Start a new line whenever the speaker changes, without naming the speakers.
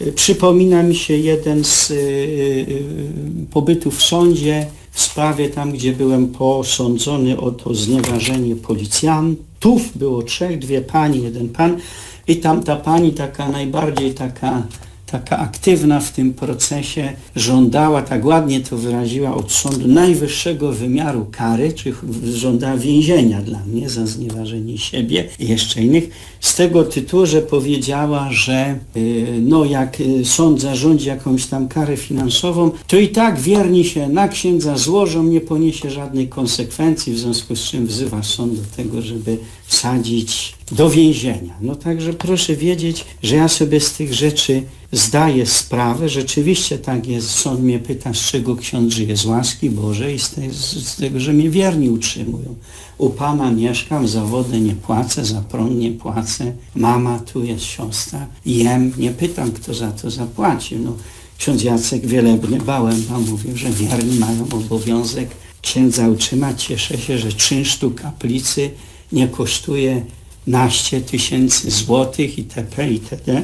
Y, Przypomina mi się jeden z y, y, pobytów w sądzie w sprawie tam, gdzie byłem posądzony o to znieważenie policjantów. Było trzech, dwie pani, jeden pan i tam ta pani taka najbardziej taka taka aktywna w tym procesie żądała, tak ładnie to wyraziła, od sądu najwyższego wymiaru kary, czy żądała więzienia dla mnie za znieważenie siebie i jeszcze innych, z tego tytułu, że powiedziała, że y, no jak y, sąd zarządzi jakąś tam karę finansową, to i tak wierni się na księdza złożą, nie poniesie żadnej konsekwencji, w związku z czym wzywa sąd do tego, żeby wsadzić do więzienia. No także proszę wiedzieć, że ja sobie z tych rzeczy zdaję sprawę. Rzeczywiście tak jest. Sąd mnie pyta, z czego ksiądz żyje? Z łaski Bożej i z, z, tego, że mnie wierni utrzymują. U Pana mieszkam, za wodę nie płacę, za prąd nie płacę. Mama tu jest, siostra. Jem, nie pytam, kto za to zapłacił. No, ksiądz Jacek Wielebny Bałęba mówił, że wierni mają obowiązek księdza utrzymać. Cieszę się, że czynsz tu kaplicy nie kosztuje naście tysięcy złotych itp. itd.